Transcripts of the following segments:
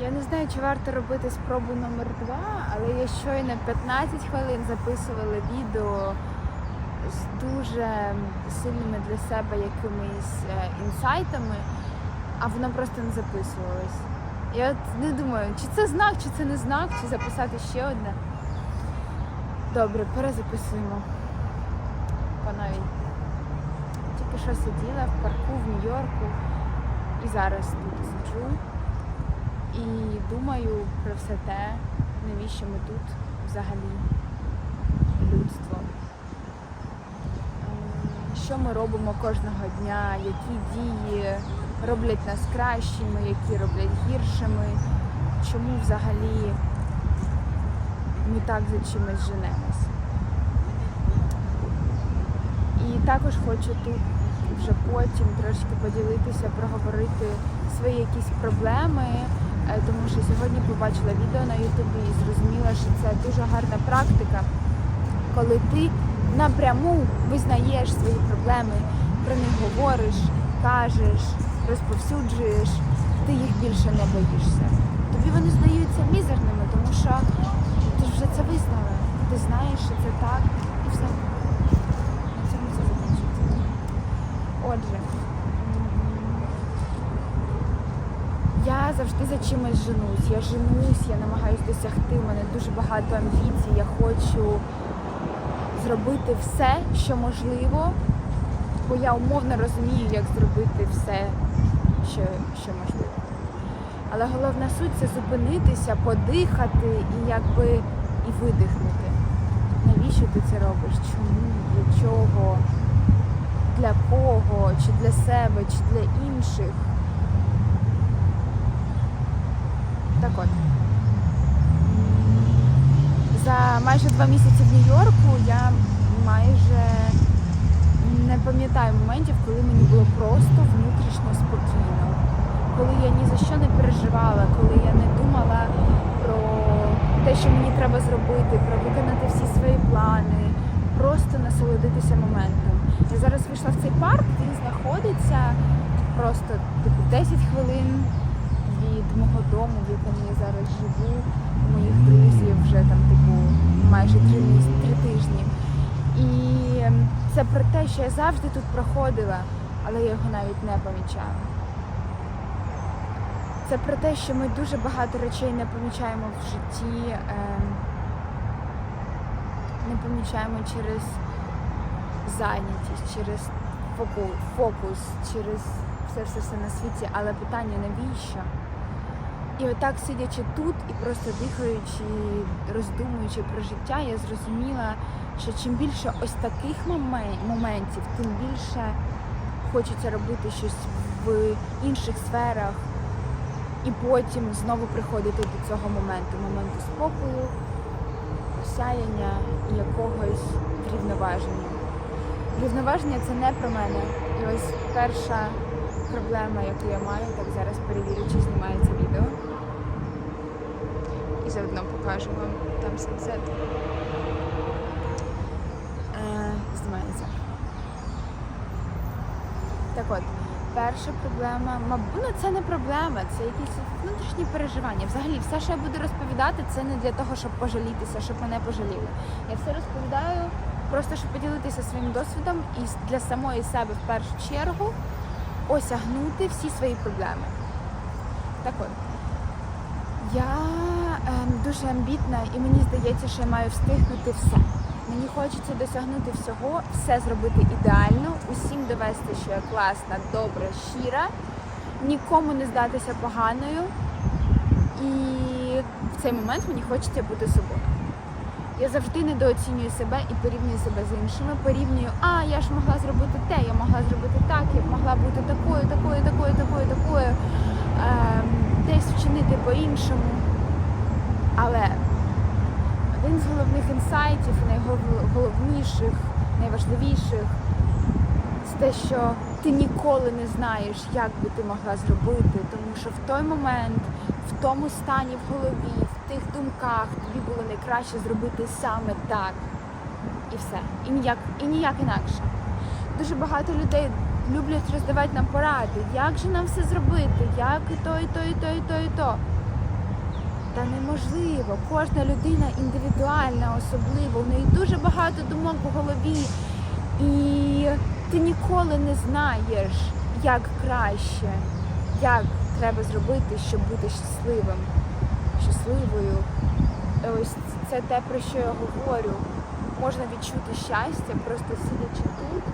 Я не знаю, чи варто робити спробу номер два, але я щойно 15 хвилин записувала відео з дуже сильними для себе якимись е, інсайтами, а воно просто не записувалось. Я от не думаю, чи це знак, чи це не знак, чи записати ще одне. Добре, перезаписуємо. По. Тільки що сиділа в парку в Нью-Йорку і зараз тут сиджу. І думаю про все те, навіщо ми тут взагалі людство. Ем, Що ми робимо кожного дня, які дії роблять нас кращими, які роблять гіршими, чому взагалі ми так за чимось женемось. І також хочу тут вже потім трошки поділитися, проговорити свої якісь проблеми, тому що сьогодні побачила відео на Ютубі і зрозуміла, що це дуже гарна практика, коли ти напряму визнаєш свої проблеми, про них говориш, кажеш, розповсюджуєш, ти їх більше не боїшся. Тобі вони здаються мізерними, тому що ти ж вже це визнала. Ти знаєш, що це так, і все. На цьому все закінчується. Отже, я завжди за чимось женусь. Я женусь, я намагаюся досягти. У мене дуже багато амбіцій. Я хочу зробити все, що можливо, бо я умовно розумію, як зробити все, що, що можливо. Але головна суть це зупинитися, подихати і якби і видихнути. Навіщо ти це робиш? Чому? Для чого? Для кого? Чи для себе, чи для інших? Так от. За майже два місяці в Нью-Йорку я майже не пам'ятаю моментів, коли мені було просто внутрішньо спокійно. Коли я ні за що не переживала, коли я не думала про те, що мені треба зробити, про виконати всі свої плани, просто насолодитися моментом. Я зараз вийшла в цей парк, він знаходиться просто типу 10 хвилин від мого дому, в якому я зараз живу, моїх друзів вже там, типу, майже три місяці, три тижні. І це про те, що я завжди тут проходила, але я його навіть не помічала. Це про те, що ми дуже багато речей не помічаємо в житті, ем, не помічаємо через зайнятість, через фокус, через все все все на світі, але питання навіщо? І отак сидячи тут і просто дихаючи, роздумуючи про життя, я зрозуміла, що чим більше ось таких моментів, тим більше хочеться робити щось в інших сферах, і потім знову приходити до цього моменту, моменту спокою, осяяння і якогось рівноваження. Рівноваження це не про мене. І ось перша проблема, яку я маю, так зараз перевірю, чи знімається відео. І заодно покажу вам там сенсет. Е, знімається. Так от, перша проблема, мабуть, ну це не проблема, це якісь внутрішні переживання. Взагалі, все, що я буду розповідати, це не для того, щоб пожалітися, щоб мене пожаліли. Я все розповідаю просто, щоб поділитися своїм досвідом і для самої себе в першу чергу осягнути всі свої проблеми. Так от, я ем, дуже амбітна і мені здається, що я маю встигнути все. Мені хочеться досягнути всього, все зробити ідеально, усім довести, що я класна, добра, щира, нікому не здатися поганою. І в цей момент мені хочеться бути собою. Я завжди недооцінюю себе і порівнюю себе з іншими. Порівнюю, а я ж могла зробити те, я могла зробити так, я могла бути такою, такою, такою, такою, такою, ем, десь вчинити по-іншому. Але один з головних інсайтів, найголовніших, найважливіших, це те, що ти ніколи не знаєш, як би ти могла зробити, тому що в той момент, в тому стані в голові, в тих думках тобі було найкраще зробити саме так. І все. І ніяк, і ніяк інакше. Дуже багато людей люблять роздавати нам поради, як же нам все зробити, як і то, і то, і то, і то, і то. Та неможливо. Кожна людина індивідуальна, особлива. У неї дуже багато думок в голові. І ти ніколи не знаєш, як краще, як треба зробити, щоб бути щасливим, щасливою. Ось це те, про що я говорю. Можна відчути щастя, просто сидячи тут,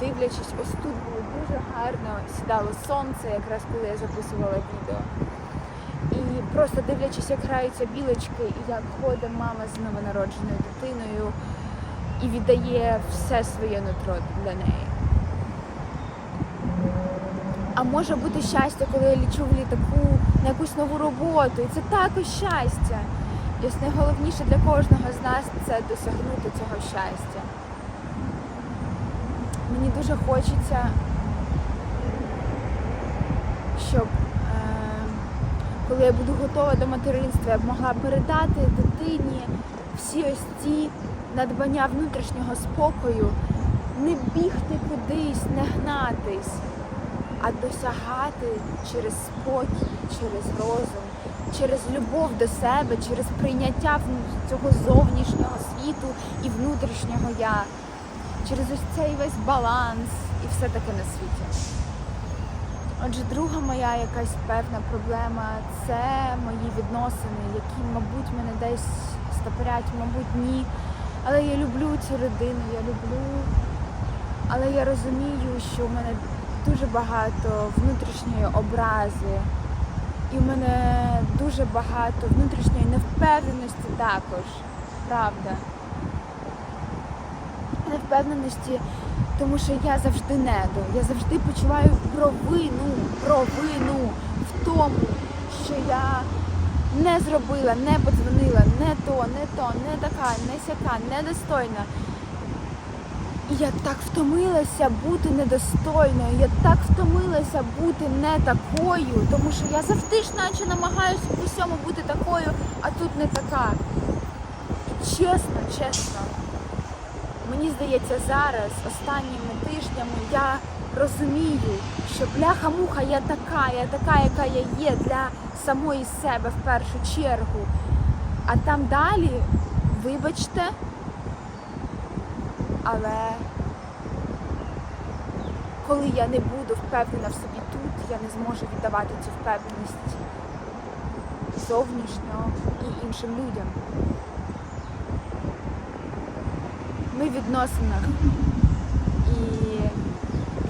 дивлячись, ось тут було дуже гарно, сідало сонце, якраз коли я записувала відео. І просто дивлячись, як граються білочки, і як ходить мама з новонародженою дитиною і віддає все своє нутро для неї. А може бути щастя, коли я лічу в літаку на якусь нову роботу. І це також щастя. І ось найголовніше для кожного з нас це досягнути цього щастя. Мені дуже хочеться, щоб е, коли я буду готова до материнства, я б могла передати дитині всі ось ці надбання внутрішнього спокою, не бігти кудись, не гнатись, а досягати через спокій, через розум, через любов до себе, через прийняття цього зовнішнього світу і внутрішнього я, через ось цей весь баланс і все таке на світі. Отже, друга моя якась певна проблема це мої відносини, які, мабуть, мене десь стопорять, мабуть, ні. Але я люблю цю людину, я люблю. Але я розумію, що в мене дуже багато внутрішньої образи, і в мене дуже багато внутрішньої невпевненості також, правда. Невпевненості, тому що я завжди недо. Я завжди почуваю провину, провину в тому, що я не зробила, не подзвонила, не то, не то, не така, не сяка, недостойна. Я так втомилася бути недостойною, я так втомилася бути не такою, тому що я завжди ж наче намагаюся в усьому бути такою, а тут не така. І чесно, чесно, мені здається, зараз, останніми тижнями, я розумію, що бляха-муха, я така, я така, яка я є для самої себе в першу чергу. А там далі, вибачте, але коли я не буду впевнена в собі тут, я не зможу віддавати цю впевненість зовнішньо і іншим людям. Ми в відносинах. І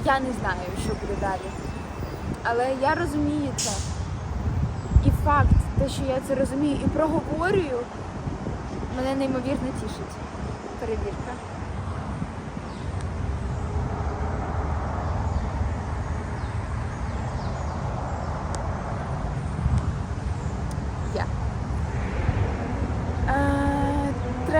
я не знаю, що буде далі. Але я розумію це. І факт, те, що я це розумію і проговорюю, мене неймовірно тішить. Перевірка. Я. Е,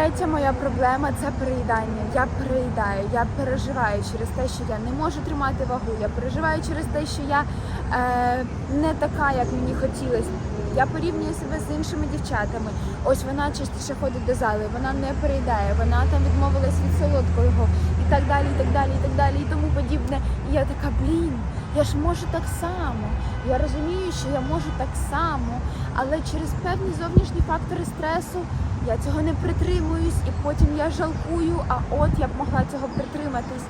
Третя моя проблема це переїдання. Я переїдаю, я переживаю через те, що я не можу тримати вагу. Я переживаю через те, що я е, не така, як мені хотілося. Я порівнюю себе з іншими дівчатами. Ось вона частіше ходить до зали, вона не переїдає, вона там відмовилась від солодкого і так далі, і так далі, і так далі, і тому подібне. І я така, блін, я ж можу так само. Я розумію, що я можу так само, але через певні зовнішні фактори стресу я цього не притримуюсь, і потім я жалкую, а от я б могла цього притриматись.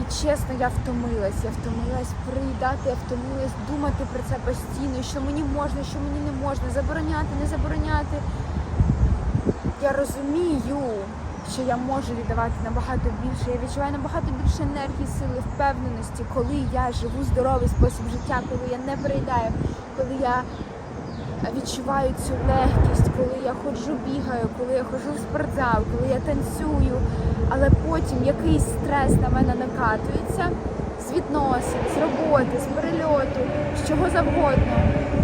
І чесно, я втомилась. Я втомилась приїдати, я втомилась думати про це постійно, що мені можна, що мені не можна, забороняти, не забороняти. Я розумію, що я можу віддавати набагато більше. Я відчуваю набагато більше енергії, сили, впевненості, коли я живу здоровий спосіб життя, коли я не переїдаю, коли я відчуваю цю легкість, коли я ходжу, бігаю, коли я ходжу в спортзал, коли я танцюю, але потім якийсь стрес на мене накатується з відносин, з роботи, з перельоту, з чого завгодно,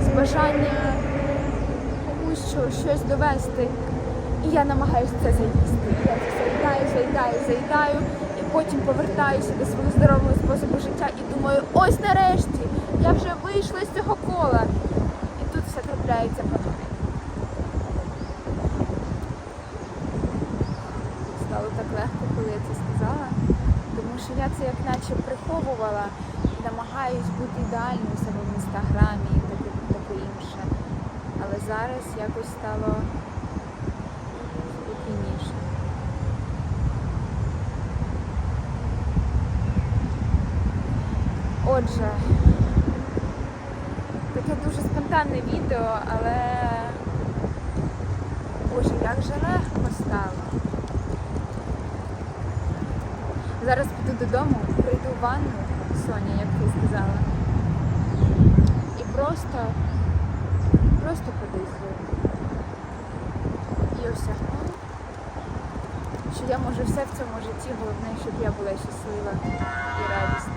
з бажання комусь щось довести. І я намагаюся це заїсти. Я це заїдаю, заїдаю, заїдаю, і потім повертаюся до свого здорового способу життя і думаю, ось нарешті, я вже вийшла з цього кола. І тут все трапляється по новій. Стало так легко, коли я це сказала, тому що я це як наче приховувала і намагаюсь бути ідеальною себе в інстаграмі і таке, інше. зараз якось стало Отже, таке дуже спонтанне відео, але Боже, як же легко стало. Зараз піду додому, прийду в ванну, Соня, як ти сказала. І просто, просто подихаю. І осягну, що я можу все в цьому житті, головне, щоб я була щаслива і радісна.